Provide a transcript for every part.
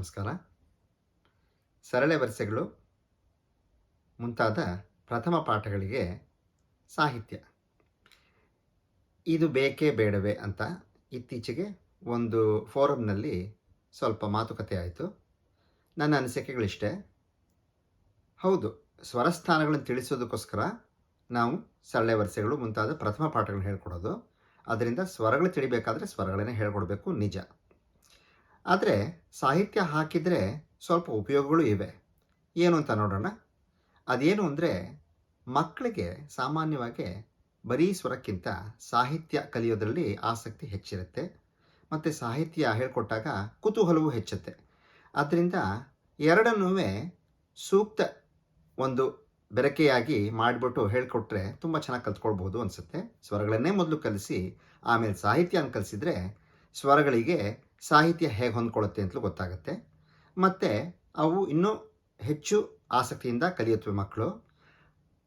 ನಮಸ್ಕಾರ. ಸರಳೆ ವರಸೆಗಳು ಮುಂತಾದ ಪ್ರಥಮ ಪಾಠಗಳಿಗೆ ಸಾಹಿತ್ಯ. ಇದು ಬೇಕೇ ಬೇಡವೇ ಅಂತ ಇತ್ತೀಚೆಗೆ ಒಂದು ಫೋರಮ್ನಲ್ಲಿ ಸ್ವಲ್ಪ ಮಾತುಕತೆ ಆಯಿತು. ನನ್ನ ಅನಿಸಿಕೆಗಳಿಷ್ಟೇ. ಹೌದು, ಸ್ವರಸ್ಥಾನಗಳನ್ನು ತಿಳಿಸೋದಕ್ಕೋಸ್ಕರ ನಾವು ಸರಳೆ ವರಸೆಗಳು ಮುಂತಾದ ಪ್ರಥಮ ಪಾಠಗಳನ್ನ ಹೇಳ್ಕೊಡೋದು. ಅದರಿಂದ ಸ್ವರಗಳು ತಿಳಿಬೇಕಾದ್ರೆ ಸ್ವರಗಳನ್ನೇ ಹೇಳ್ಕೊಡ್ಬೇಕು ನಿಜ. ಆದರೆ ಸಾಹಿತ್ಯ ಹಾಕಿದರೆ ಸ್ವಲ್ಪ ಉಪಯೋಗಗಳು ಇವೆ. ಏನು ಅಂತ ನೋಡೋಣ. ಅದೇನು ಅಂದರೆ ಮಕ್ಕಳಿಗೆ ಸಾಮಾನ್ಯವಾಗಿ ಬರೀ ಸ್ವರಕ್ಕಿಂತ ಸಾಹಿತ್ಯ ಕಲಿಯೋದರಲ್ಲಿ ಆಸಕ್ತಿ ಹೆಚ್ಚಿರುತ್ತೆ. ಮತ್ತು ಸಾಹಿತ್ಯ ಹೇಳ್ಕೊಟ್ಟಾಗ ಕುತೂಹಲವು ಹೆಚ್ಚುತ್ತೆ. ಆದ್ದರಿಂದ ಎರಡನ್ನೂ ಸೂಕ್ತ ಒಂದು ಬೆರಕೆಯಾಗಿ ಮಾಡಿಬಿಟ್ಟು ಹೇಳ್ಕೊಟ್ರೆ ತುಂಬ ಚೆನ್ನಾಗಿ ಕಲ್ತ್ಕೊಳ್ಬೋದು ಅನಿಸುತ್ತೆ. ಸ್ವರಗಳನ್ನೇ ಮೊದಲು ಕಲಿಸಿ, ಆಮೇಲೆ ಸಾಹಿತ್ಯನ ಕಲಿಸಿದರೆ ಸ್ವರಗಳಿಗೆ ಸಾಹಿತ್ಯ ಹೇಗೆ ಹೊಂದ್ಕೊಳ್ಳುತ್ತೆ ಅಂತಲೂ ಗೊತ್ತಾಗುತ್ತೆ. ಮತ್ತು ಅವು ಇನ್ನೂ ಹೆಚ್ಚು ಆಸಕ್ತಿಯಿಂದ ಕಲಿಯುತ್ತವೆ ಮಕ್ಕಳು.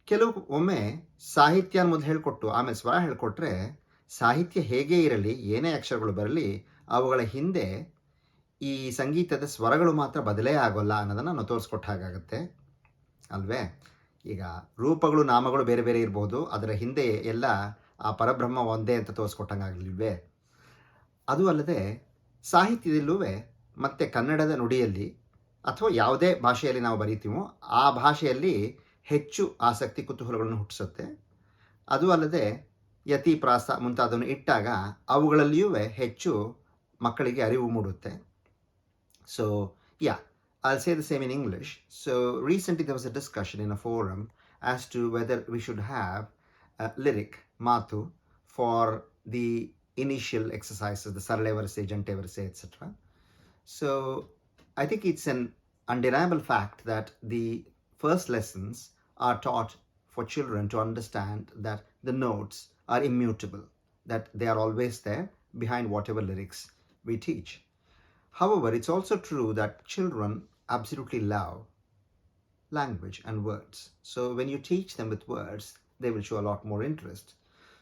ಕೆಲವು ಒಮ್ಮೆ ಸಾಹಿತ್ಯ ಮೊದಲು ಹೇಳಿಕೊಟ್ಟು, ಆಮೇಲೆ ಸ್ವರ ಹೇಳಿಕೊಟ್ರೆ ಸಾಹಿತ್ಯ ಹೇಗೆ ಇರಲಿ, ಏನೇ ಅಕ್ಷರಗಳು ಬರಲಿ, ಅವುಗಳ ಹಿಂದೆ ಈ ಸಂಗೀತದ ಸ್ವರಗಳು ಮಾತ್ರ ಬದಲೇ ಆಗೋಲ್ಲ ಅನ್ನೋದನ್ನು ನಾವು ತೋರಿಸ್ಕೊಟ್ಟ ಹಾಗಾಗುತ್ತೆ. ಅಲ್ವೇ? ಈಗ ರೂಪಗಳು, ನಾಮಗಳು ಬೇರೆ ಬೇರೆ ಇರ್ಬೋದು. ಅದರ ಹಿಂದೆ ಎಲ್ಲ ಆ ಪರಬ್ರಹ್ಮ ಒಂದೇ ಅಂತ ತೋರಿಸ್ಕೊಟ್ಟಂಗಾಗಲಿಲ್ವೇ? ಅದು ಅಲ್ಲದೆ ಸಾಹಿತ್ಯದಲ್ಲೂ ಮತ್ತು ಕನ್ನಡದ ನುಡಿಯಲ್ಲಿ ಅಥವಾ ಯಾವುದೇ ಭಾಷೆಯಲ್ಲಿ ನಾವು ಬರೀತೀವೋ ಆ ಭಾಷೆಯಲ್ಲಿ ಹೆಚ್ಚು ಆಸಕ್ತಿ ಕುತೂಹಲಗಳನ್ನು ಹುಟ್ಟಿಸುತ್ತೆ. ಅದು ಅಲ್ಲದೆ ಯತಿ ಪ್ರಾಸ ಮುಂತಾದವನ್ನು ಇಟ್ಟಾಗ ಅವುಗಳಲ್ಲಿಯೂ ಹೆಚ್ಚು ಮಕ್ಕಳಿಗೆ ಅರಿವು ಮೂಡುತ್ತೆ. So yeah I'll say the same in English so recently there was a discussion in a forum as to whether we should have lyric ಮಾತು for the initial exercises, the sarale verse, jante verse, etc. So I think it's an undeniable fact that the first lessons are taught for children to understand that the notes are immutable, that they are always there behind whatever lyrics we teach. However, it's also true that children absolutely love language and words. So when you teach them with words, they will show a lot more interest.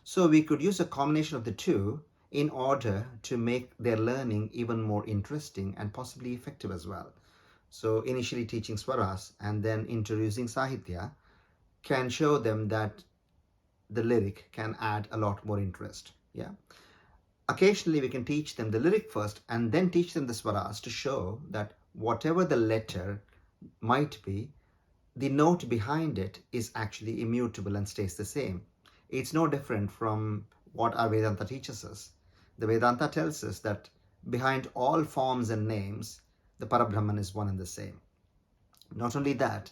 So we could use a combination of the two in order to make their learning even more interesting and possibly effective as well. So initially teaching swaras and then introducing sahitya can show them that the lyric can add a lot more interest. Yeah. Occasionally, we can teach them the lyric first and then teach them the swaras to show that whatever the letter might be, the note behind it is actually immutable and stays the same. It's no different from what our Vedanta teaches us. The Vedanta tells us that behind all forms and names, the Parabrahman is one and the same. Not only that,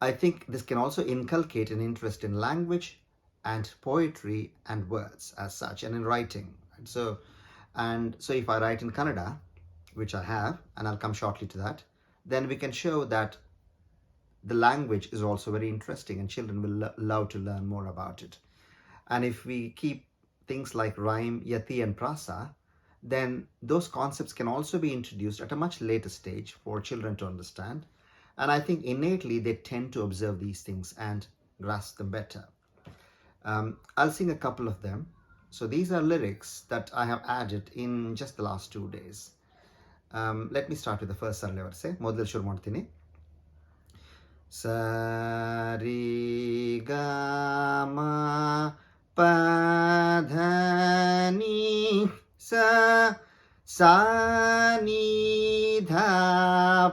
I think this can also inculcate an interest in language and poetry and words as such and in writing. So and so if I write in Kannada, which I have, and I'll come shortly to that, then we can show that the language is also very interesting and children will lo- love to learn more about it. And if we keep things like rhyme, yati, and prasa, then those concepts can also be introduced at a much later stage for children to understand. And I think innately they tend to observe these things and grasp them better. Um, I'll sing a couple of them. So these are lyrics that I have added in just the last two days. Um, let me start with the first ಸರಳ ವರ್ಷೆ ಮೊದಲು ಶುರು ಮಾಡ್ತೀನಿ ಸರಿ ಗ पधनी स सा निधा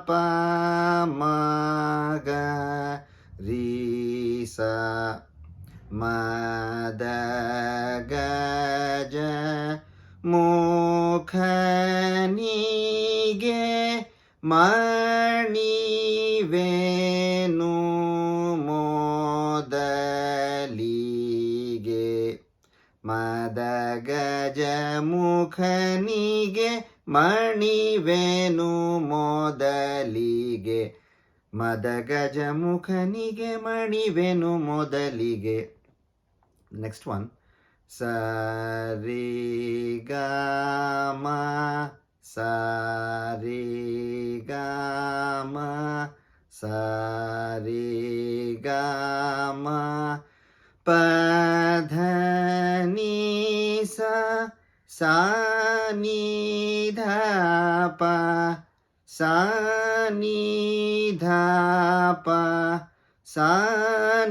पग री स मद मणि वेनु ಮದ ಗಜ ಮುಖನಿಗೆ ಮಣಿವೇನು ಮೊದಲಿಗೆ ಮದ ಗಜ ಮುಖನಿಗೆ ಮಣಿವೆನು ಮೊದಲಿಗೆ ನೆಕ್ಸ್ಟ್ ಒನ್ ಸರಿ ಗ ಮ ಸರಿ ಗ ಮ ಸರಿ ಗ ಮ ಪ ಧ नी सा सा नी धा पा सा नी धा पा सा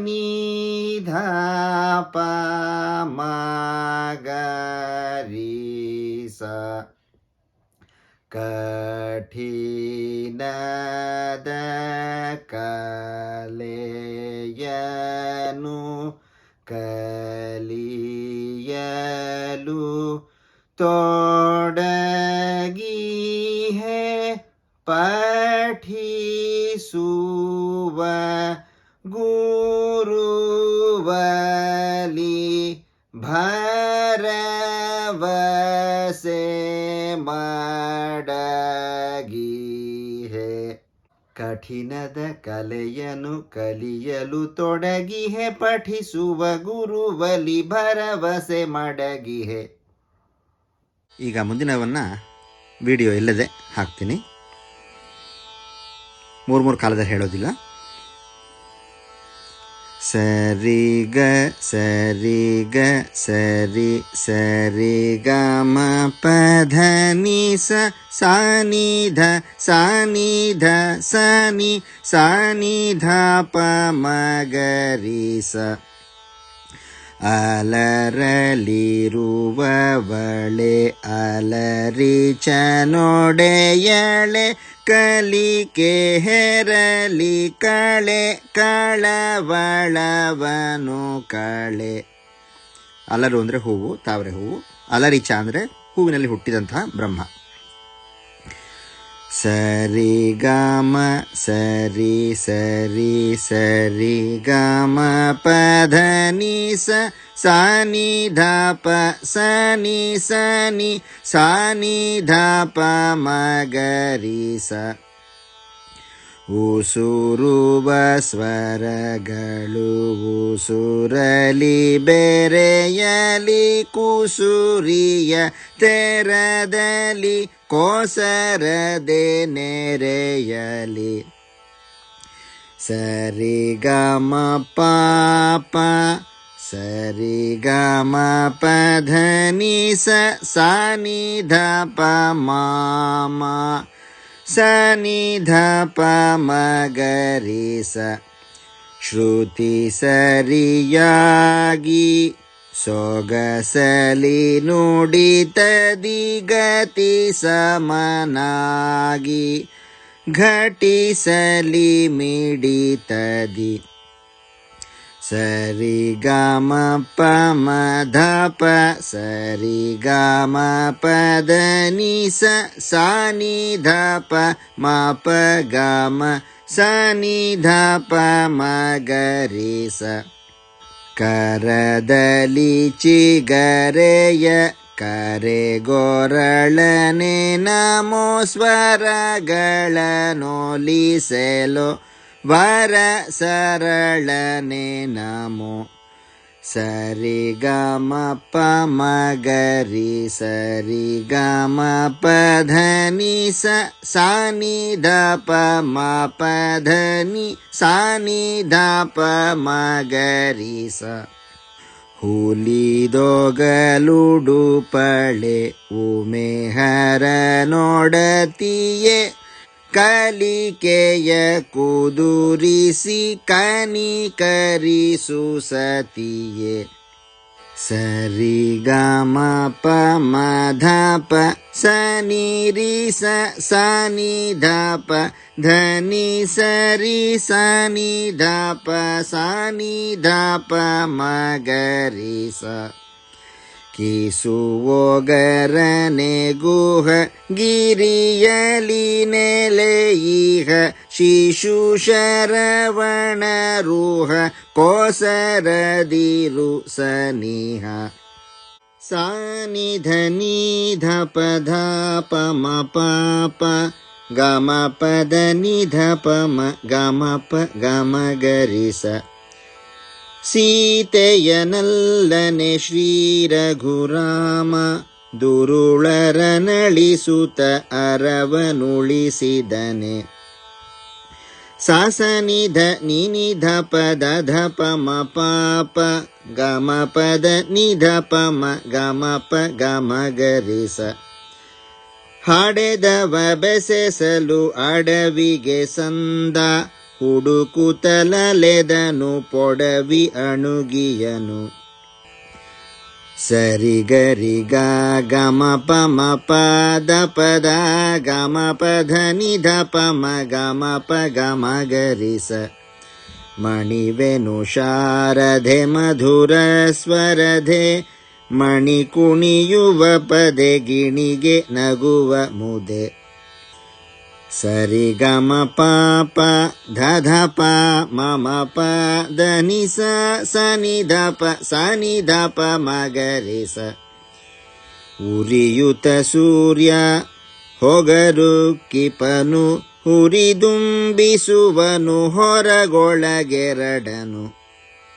नी धा पा मा गा री सा कठिनद कलेयनु कली ತೋಡಗಿ ಹೇ ಪಠಿಸುವ ಗುರುವಲಿ ಭರವಸೆ ಮಾಡಗಿ ಕಠಿಣದ ಕಲೆಯನ್ನು ಕಲಿಯಲು ತೊಡಗಿಹೆ ಪಠಿಸುವ ಗುರುವಲಿ ಭರವಸೆ ಮಡಗಿಹೆ. ಈಗ ಮುಂದಿನವನ್ನ ವಿಡಿಯೋ ಇಲ್ಲದೆ ಹಾಕ್ತೀನಿ. ಮೂರು ಮೂರು ಕಾಲದಲ್ಲಿ ಹೇಳೋದಿಲ್ಲ. ಸರಿ ಗ ಸರಿ ಗ, ಸರಿ ಸರಿ ಗ, ಮ, ಪ, ಧ, ನಿ, ಸ, ಸಾ, ನಿ, ಧ, ಸಾ, ನಿ, ಧ, ಸ, ನಿ, ಸಾ, ನಿ, ಧ, ಪ, ಮ, ಗ, ರಿ, ಸ. ಅಲರಲಿರುವವಳೆ ಅಲರಿ ಚನೊಡೆಯಳೆ ಕಲಿಕೆ ಹೆರಲಿ ಕಳೆ, ಕಳವಳವನು ಕಳೆ. ಅಲರು ಅಂದರೆ ಹೂವು, ತಾವರೆ ಹೂವು, ಅಲರಿಚ ಅಂದರೆ ಹೂವಿನಲ್ಲಿ ಹುಟ್ಟಿದಂತಹ ಬ್ರಹ್ಮ. ಸರಿ ಗಾಮ, ಸರಿ ಸರಿ ಸರಿ ಗಾಮ ಪಧ ni ಸ ಸಾ ni ಧ ಪ, ಸ ni ಸ ni ಸಾ ಉಸುರುವ ಸ್ವರಗಳು ಉಸುರಲಿ ಬೆರೆಯಲಿ, ಕುಸುರಿಯ ತೆರದಲ್ಲಿ ಕೋಸರದೆ ನೆರೆಯಲಿ ಸರಿ ಗ ಮ ಪಾಪ ಸರಿ ಗ ಮ ಪಧ ni ಸ ಸಾ ni ಧ ಪ ಮ ಮ ಸ ni ಧ ಪ ಮ ಗ ರಿ ಸ ಶ್ರುತಿ ಸರಿಯಾಗಿ ಸೊಗಸಲಿ ನುಡಿತದಿ ಗತಿ ಸಮನಾಗಿ ಘಟಿಸಲಿ ಮಿಡಿತದಿ. ಸರಿ ಗಮ ಪ ಮಧ ಪ ಸರಿ ಗಮ ಪದ ನಿ ಸ ಸಾ ನಿ ಧ ಪ ಮ ಪ ಗ ಮ ಸ ನಿ ಧ ಪ ಮ ಗ ಸ ಕರದಲಿ ಚಿಗರೆಯ ಕರೆಗೊರಳನೆ ನಮೋ ಸ್ವರಗಳ ಸ್ವರಗಳನೊಲಿಸೆಲೋ ವರ ಸರಳನೆ ನಮೋ सरि ग म पगरि सरि ग म प धनि सनि ध प धनि सनि ध पगरि स हुलि दोग लुडु पळे उमे हर नोडतिये कलिकेय कुदुरिषि कनि करि सु सति सरि गप श निष शनि धप धनि सरि शनि धप शनि धप मरिस सुवोगरनिगुह गिरियलीने ले इह शिशुशरवणरुह कोसरदिरु सनिह सानिधनिधपधापमपाप गमपदनिधपम गमप गमगरिस। ಸೀತೆಯನಲ್ಲನೆ ಶ್ರೀ ರಘುರಾಮ ದುರುಳರನಳಿಸುತ್ತ ಅರವನುಳಿಸಿದನೆ. ಸಾಸನಿಧ ನಿನಿಧ ಪದ ಧ ಪ ಮ ಪಾಪ ಗಮ ಪದ ನಿಧ ಪ ಮ ಗಮ ಪ ಗಮ ಗರಿಸ ಹಾಡೆದವ ಬೆಸೆಸಲು ಅಡವಿಗೆ ಸಂದ ಹುಡುಕುತ್ತಲೆದನು ಪೊಡವಿ ಅಣುಗಿಯನು. ಸರಿ ಗರಿ ಗ ಗಮ ಪಮ ಪದ ಪದ, ಗಮ ಪಧ ನಿಧ ಪಮ, ಗಮ ಪ ಗಮ ಗರಿಸ. ಮಣಿವೆನು ಶಾರಧೆ ಮಧುರ ಸ್ವರಧೆ ಮಣಿ ಕುಣಿಯುವ ಪದೆ ಗಿಣಿಗೆ ನಗುವ ಮುದೆ. ಸರಿ ಗಮ ಪಾಪ ಧ ಧ ಪ ಮಮ ಪ ಧನಿ ಸ ಸನಿ ಧ ಪ ಸನಿ ಧ ಪ ಮಗರಿ ಸ ಉರಿಯುತ ಸೂರ್ಯ, ಹೊಗರು ಕಿಪನು, ಹುರಿದುಂಬಿಸುವನು ಹೊರಗೊಳಗೆರಡನು